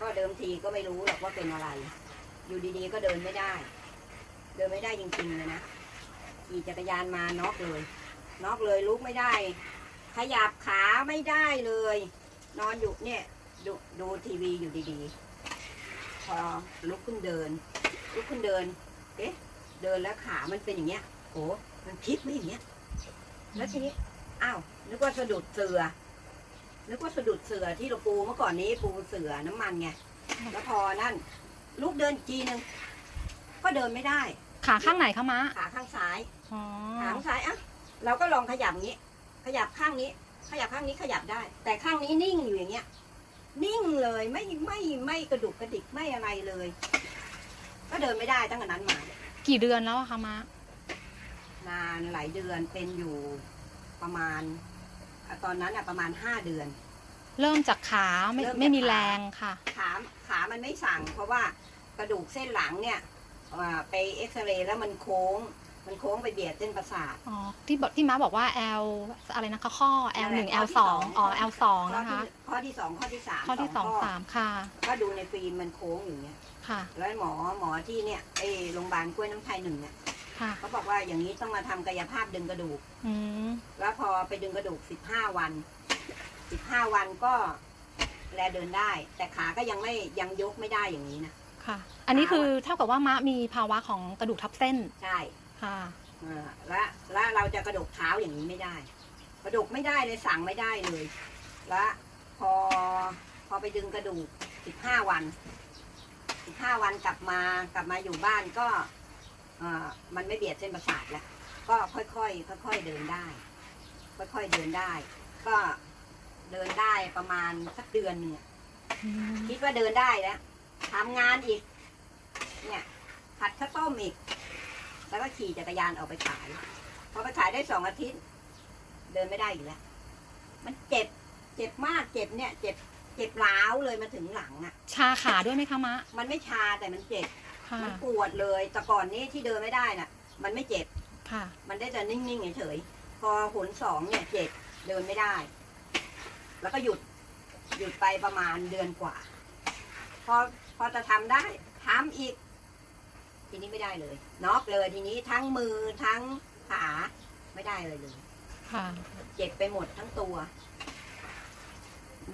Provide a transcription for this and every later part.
ก็เดิมทีก็ไม่รู้หรอกว่าเป็นอะไร อยู่ดีๆก็เดินไม่ได้ เดินไม่ได้จริงๆเลยนะขี่จักรยานมาน็อกเลยน็อกเลยลุกไม่ได้ ขยับขาไม่ได้เลย นอนอยู่เนี่ยดูดูทีวีอยู่ดีๆ พอลุกขึ้นเดิน ลุกขึ้นเดิน เอ๊ะ เดินแล้วขามันเป็นอย่างเงี้ยโอ้มันพลิกไม่อย่างเงี้ย แล้วทีนี้ อ้าว นึกว่าสะดุดเสือ นึกว่าสะดุดเสือที่เราปูเมื่อก่อนนี้ปูเสือน้ำมันไง แล้วพอนั่นลุกเดินอีกทีนึงก็เดินไม่ได้ ขาข้างไหนคะมะขาข้างซ้ายอ๋อขาข้างซ้ายอะเราก็ลองขยับอย่างนี้ ขยับข้างนี้ ขยับข้างนี้ขยับได้ แต่ข้างนี้นิ่งอยู่อย่างเงี้ย นิ่งเลยไม่ไม่ไม่กระดุกกระดิกไม่อะไรเลย ก็เดินไม่ได้ตั้งแต่นั้นมา กี่เดือนแล้วอะคะมะนานหลายเดือนเป็นอยู่ประมาณอะ ตอนนั้นอะประมาณห้าเดือน เริ่มจากขาไม่เริ่มจาก ไม่มีขาแรงค่ะ ขาขามันไม่สั่ง เพราะว่ากระดูกเส้นหลังเนี่ยอ่าไปเอ็กซเรย์แล้วมันโค้ง มันโค้งไปเบียดเส้นประสาท อ๋อ ที่บอกที่ม้าบอกว่า L อะไรนะคะข้อ L หนึ่ง L สองอ๋อ L สองข้อนะคะที่ข้อที่สองข้อที่สามข้อที่สองข้สามค่ะ ก็ดูในฟิล์มมันโค้งอยู่เนี่ยค่ะ แล้วหมอหมอที่เนี่ยไอโรงพยาบาลกล้วยน้ำไทยหนึ่งเนี่ย ค่ะเขาบอกว่าอย่างนี้ต้องมาทำกายภาพดึงกระดูก อืมแล้วพอไปดึงกระดูกสิบห้าวันสิบห้าวันก็แลเดินได้ แต่ขาก็ยังไม่ยังยกไม่ได้อย่างนี้นะ ค่ะ อันนี้คือเท่ากับว่ามะมีภาวะของกระดูกทับเส้นใช่ค่ะอ่าและและเราจะกระดกเท้าอย่างนี้ไม่ได้ กระดกไม่ได้เลยสั่งไม่ได้เลย และพอพอไปดึงกระดูกสิบห้าวันสิบห้าวันกลับมากลับมาอยู่บ้านก็อ่า มันไม่เบียดเส้นประสาทแล้วก็ค่อยๆค่อยๆเดินได้ ค่อยๆเดินได้ ก็เดินได้ประมาณสักเดือนหนึ่งอะอืมคิดว่าเดินได้แล้วทำงานอีก เนี่ยผัดข้าวต้มอีก แล้วก็ขี่จักรยานออกไปขายพอไปขายได้สองอาทิตย์ เดินไม่ได้อีกแล้วมันเจ็บเจ็บมากเจ็บเนี่ย เจ็บเจ็บร้าวเลยมาถึงหลังอะ่ะ ชาขาด้วยไหมคะมะ มันไม่ชาแต่มันเจ็บ ค่ะมันปวดเลย แต่ก่อนนี้ที่เดินไม่ได้น่ะ มันไม่เจ็บ ค่ะ มันได้แต่นิ่งๆเฉยๆพอหนสองเนี่ยเจ็บเดินไม่ได้ แล้วก็หยุดหยุดไปประมาณเดือนกว่า พอพอจะทำได้ทำอีก ทีนี้ไม่ได้เลยน็อกเลยทีนี้ทั้งมือทั้งขาไม่ได้เลยเลยค่ะ เจ็บไปหมดทั้งตัว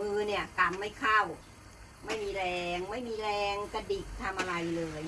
มือเนี่ยกำไม่เข้า ไม่มีแรง ไม่มีแรงกระดิกทำอะไรเลย